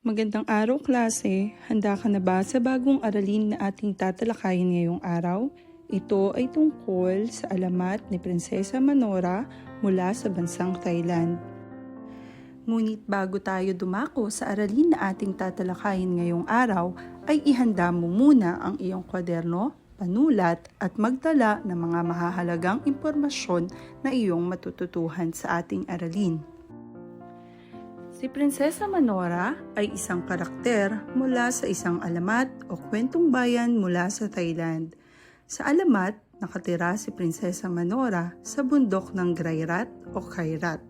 Magandang araw klase, handa ka na ba sa bagong aralin na ating tatalakayin ngayong araw? Ito ay tungkol sa alamat ni Prinsesa Manora mula sa bansang Thailand. Ngunit bago tayo dumako sa aralin na ating tatalakayin ngayong araw, ay ihanda mo muna ang iyong kwaderno, panulat at magdala ng mga mahahalagang impormasyon na iyong matututuhan sa ating aralin. Si Prinsesa Manora ay isang karakter mula sa isang alamat o kwentong bayan mula sa Thailand. Sa alamat, nakatira si Prinsesa Manora sa bundok ng Grairat o Kairat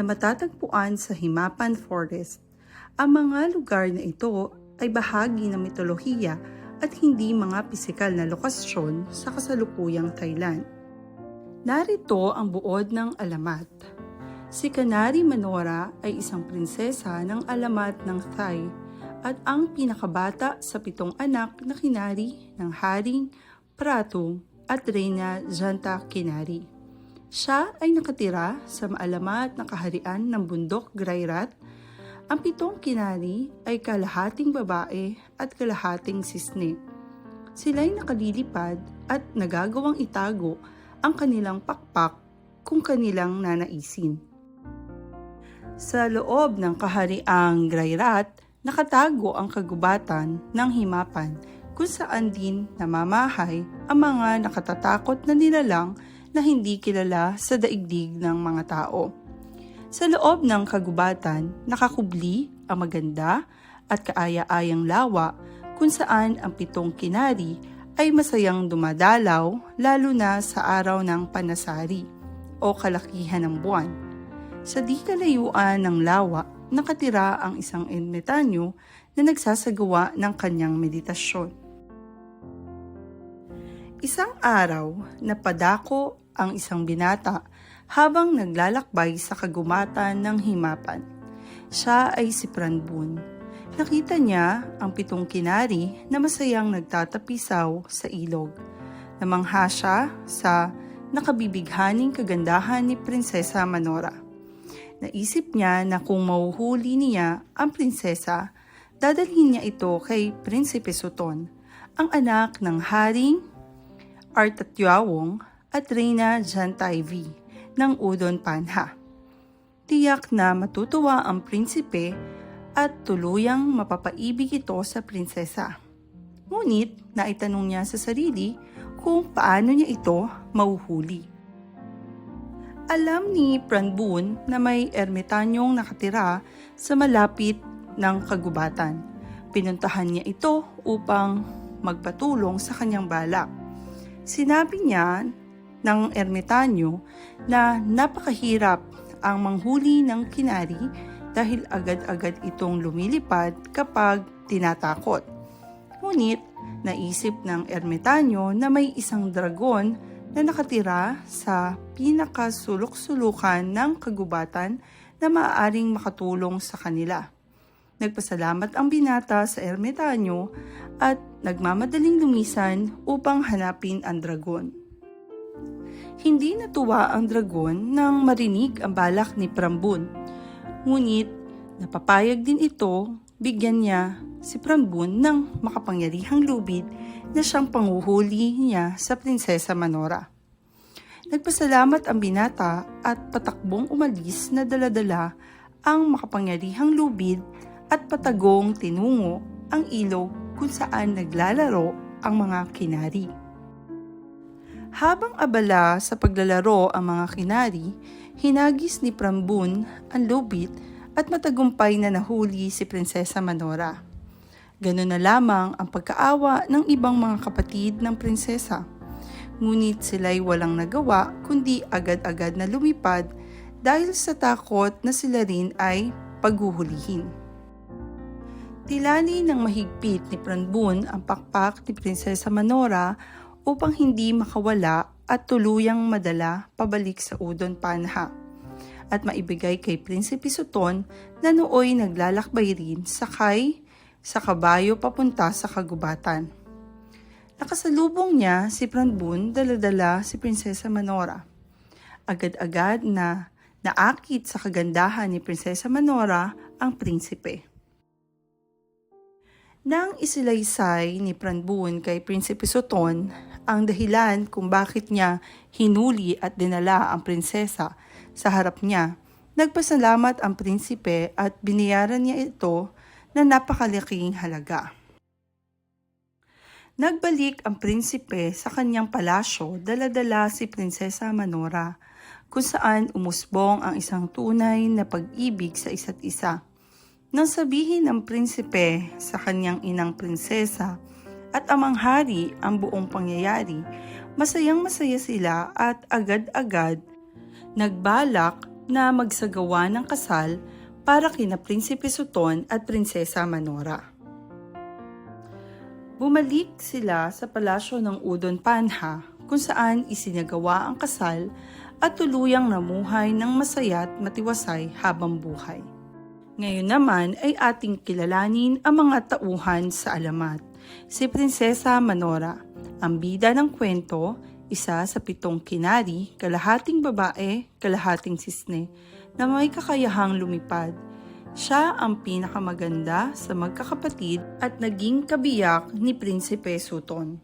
na matatagpuan sa Himapan Forest. Ang mga lugar na ito ay bahagi ng mitolohiya at hindi mga pisikal na lokasyon sa kasalukuyang Thailand. Narito ang buod ng alamat. Si Kanari Manora ay isang prinsesa ng alamat ng Thai at ang pinakabata sa pitong anak na kinari ng Haring Pratung at Reyna Janta Kinari. Siya ay nakatira sa maalamat na kaharian ng bundok Grairat. Ang pitong kinari ay kalahating babae at kalahating sisne. Sila'y nakalilipad at nagagawang itago ang kanilang pakpak kung kanilang nanaisin. Sa loob ng kahariang Grairat, nakatago ang kagubatan ng himapan kung saan din namamahay ang mga nakatatakot na nilalang na hindi kilala sa daigdig ng mga tao. Sa loob ng kagubatan, nakakubli ang maganda at kaaya-ayang lawa kung saan ang pitong kinari ay masayang dumadalaw lalo na sa araw ng panasari o kalakihan ng buwan. Sa di kalayuan ng lawa, nakatira ang isang ermitanyo na nagsasagawa ng kanyang meditasyon. Isang araw, napadako ang isang binata habang naglalakbay sa kagumatan ng himapan. Siya ay si Pranbun. Nakita niya ang pitong kinari na masayang nagtatapisaw sa ilog. Namangha siya sa nakabibighaning kagandahan ni Prinsesa Manora. Naisip niya na kung mauhuli niya ang prinsesa, dadalhin niya ito kay Prinsipe Suton, ang anak ng Haring Artatyawong at Reyna Jantayvi ng Udon Panha. Tiyak na matutuwa ang prinsipe at tuluyang mapapaibig ito sa prinsesa. Ngunit naitanong niya sa sarili kung paano niya ito mauhuli. Alam ni Pranbun na may ermitanyong nakatira sa malapit ng kagubatan. Pinuntahan niya ito upang magpatulong sa kanyang balak. Sinabi niya ng ermitanyo na napakahirap ang manghuli ng kinari dahil agad-agad itong lumilipad kapag tinatakot. Ngunit naisip ng ermitanyo na may isang dragon na nakatira sa pinakasulok-sulukan ng kagubatan na maaaring makatulong sa kanila. Nagpasalamat ang binata sa ermitanyo at nagmamadaling lumisan upang hanapin ang dragon. Hindi natuwa ang dragon nang marinig ang balak ni Prambun. Ngunit napapayag din ito, bigyan niya si Prambun ng makapangyarihang lubid na siyang panguhuli niya sa Prinsesa Manora. Nagpasalamat ang binata at patakbong umalis na daladala ang makapangyarihang lubid at patagong tinungo ang ilog kung saan naglalaro ang mga kinari. Habang abala sa paglalaro ang mga kinari, hinagis ni Prambun ang lubid at matagumpay na nahuli si Prinsesa Manora. Ganun na lamang ang pagkaawa ng ibang mga kapatid ng prinsesa. Ngunit sila'y walang nagawa kundi agad-agad na lumipad dahil sa takot na sila rin ay paghuhulihin. Tilali ng mahigpit ni Pranbun ang pakpak ni Prinsesa Manora upang hindi makawala at tuluyang madala pabalik sa Udon Panha at maibigay kay Prinsipe Suton na nooy naglalakbay rin sakay sa kabayo papunta sa kagubatan. Nakasalubong niya si Pranbun daladala si Prinsesa Manora. Agad-agad na naakit sa kagandahan ni Prinsesa Manora ang prinsipe. Nang isilaysay ni Pranbun kay Prinsipe Soton ang dahilan kung bakit niya hinuli at dinala ang prinsesa sa harap niya, nagpasalamat ang prinsipe at binayaran niya ito na napakalaking halaga. Nagbalik ang prinsipe sa kanyang palasyo, daladala si Prinsesa Manora, kung saan umusbong ang isang tunay na pag-ibig sa isa't isa. Nang sabihin ng prinsipe sa kanyang inang prinsesa at amang hari ang buong pangyayari, masayang masaya sila at agad-agad nagbalak na magsagawa ng kasal para kina Prinsipe Suton at Prinsesa Manora. Bumalik sila sa palasyo ng Udon Panha kung saan isinagawa ang kasal at tuluyang namuhay ng masaya't matiwasay habang buhay. Ngayon naman ay ating kilalanin ang mga tauhan sa alamat. Si Prinsesa Manora, ang bida ng kwento, isa sa pitong kinari, kalahating babae, kalahating sisne, na may kakayahang lumipad. Siya ang pinakamaganda sa magkakapatid at naging kabiyak ni Prinsipe Suton.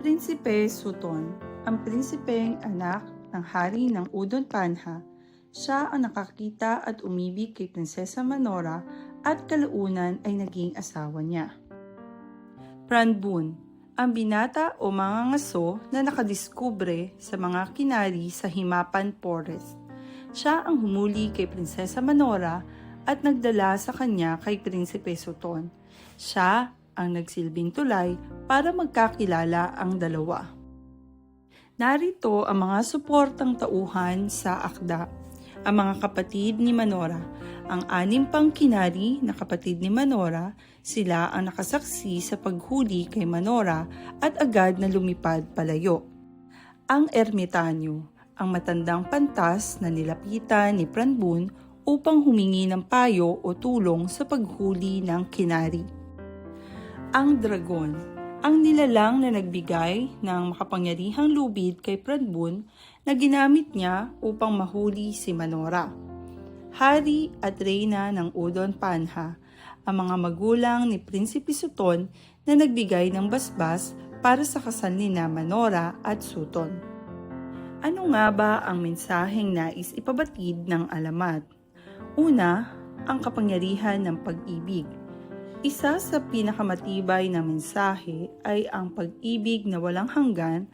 Prinsipe Suton, ang prinsipeng anak ng hari ng Udon Panha, siya ang nakakita at umibig kay Prinsesa Manora at kalaunan ay naging asawa niya. Pranbun, ang binata o mga ngaso na nakadiskubre sa mga kinari sa Himapan Forest. Siya ang humuli kay Prinsesa Manora at nagdala sa kanya kay Prinsipe Suton. Siya ang nagsilbing tulay para magkakilala ang dalawa. Narito ang mga suportang tauhan sa akda. Ang mga kapatid ni Manora, ang anim pang kinari na kapatid ni Manora, sila ang nakasaksi sa paghuli kay Manora at agad na lumipad palayo. Ang ermitanyo, ang matandang pantas na nilapitan ni Pranbun upang humingi ng payo o tulong sa paghuli ng kinari. Ang dragon, ang nilalang na nagbigay ng makapangyarihang lubid kay Pranbun na ginamit niya upang mahuli si Manora. Hari at reyna ng Udon Panha, ang mga magulang ni Prinsipe Suton na nagbigay ng basbas para sa kasal ni Manora at Suton. Ano nga ba ang mensaheng nais ipabatid ng alamat? Una, ang kapangyarihan ng pag-ibig. Isa sa pinakamatibay na mensahe ay ang pag-ibig na walang hanggan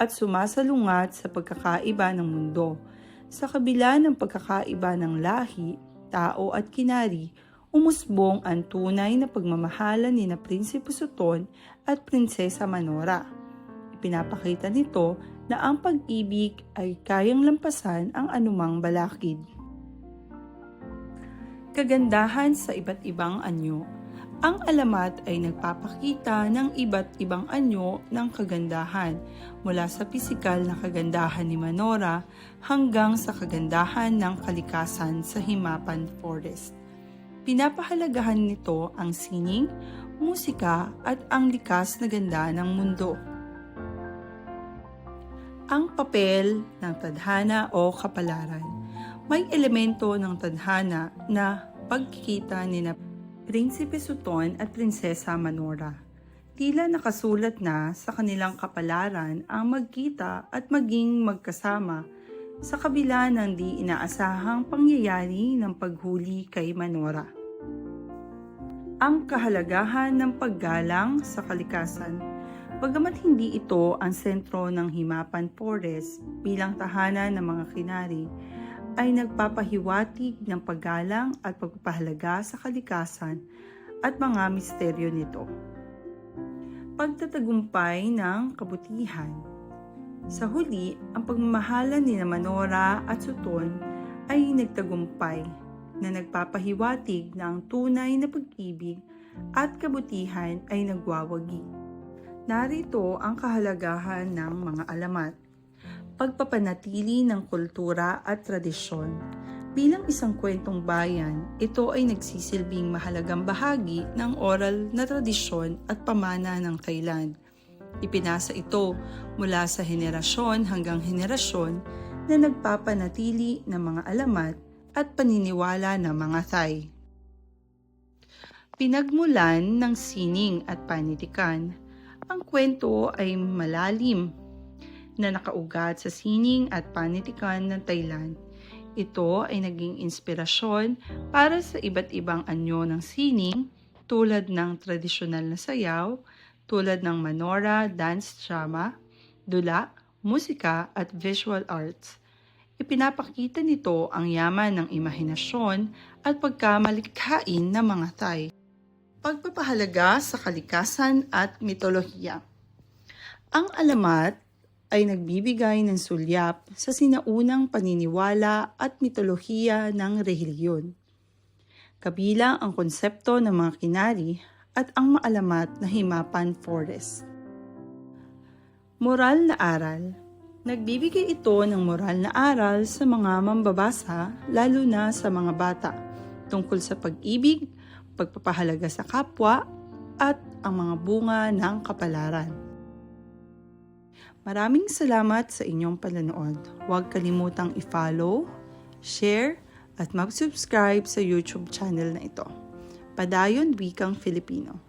at sumasalungat sa pagkakaiba ng mundo. Sa kabila ng pagkakaiba ng lahi, tao at kinari, umusbong ang tunay na pagmamahalan ni na Prinsipe Suton at Prinsesa Manora. Ipinapakita nito na ang pag-ibig ay kayang lampasan ang anumang balakid. Kagandahan sa iba't ibang anyo ang alamat ay nagpapakita ng iba't ibang anyo ng kagandahan mula sa pisikal na kagandahan ni Manora hanggang sa kagandahan ng kalikasan sa Himapan Forest. Pinapahalagahan nito ang sining, musika at ang likas na ganda ng mundo. Ang papel ng tadhana o kapalaran. May elemento ng tadhana na pagkikita ni na Prinsipe Suton at Prinsesa Manora. Tila nakasulat na sa kanilang kapalaran ang magkita at maging magkasama sa kabila ng di inaasahang pangyayari ng paghuli kay Manora. Ang kahalagahan ng paggalang sa kalikasan Bagamat hindi ito ang sentro ng Himapan Forest bilang tahanan ng mga kinari, ay nagpapahiwatig ng paggalang at pagpapahalaga sa kalikasan at mga misteryo nito. Pagtatagumpay ng kabutihan Sa huli, ang pagmamahalan ni Manora at Suton ay nagtagumpay na nagpapahiwatig na ang tunay na pag-ibig at kabutihan ay nagwawagi. Narito ang kahalagahan ng mga alamat pagpapanatili ng kultura at tradisyon. Bilang isang kwentong bayan, ito ay nagsisilbing mahalagang bahagi ng oral na tradisyon at pamana ng Thailand. Ipinasa ito mula sa henerasyon hanggang henerasyon na nagpapanatili ng mga alamat at paniniwala ng mga Thai. Pinagmulan ng sining at panitikan. Ang kwento ay malalim na nakaugat sa sining at panitikan ng Thailand. Ito ay naging inspirasyon para sa iba't ibang anyo ng sining tulad ng tradisyonal na sayaw, tulad ng manora, dance drama, dula, musika at visual arts. Ipinapakita nito ang yaman ng imahinasyon at pagkamalikhain ng mga Thai. Pagpapahalaga sa kalikasan at mitolohiya. Ang alamat ay nagbibigay ng sulyap sa sinaunang paniniwala at mitolohiya ng relihiyon. Kabilang ang konsepto ng mga kinari at ang maalamat na Himapan Forest. Moral na aral Nagbibigay ito ng moral na aral sa mga mambabasa, lalo na sa mga bata, tungkol sa pag-ibig, pagpapahalaga sa kapwa, at ang mga bunga ng kapalaran. Maraming salamat sa inyong palanood. Huwag kalimutang i-follow, share, at mag-subscribe sa YouTube channel na ito. Padayon Wikang Filipino.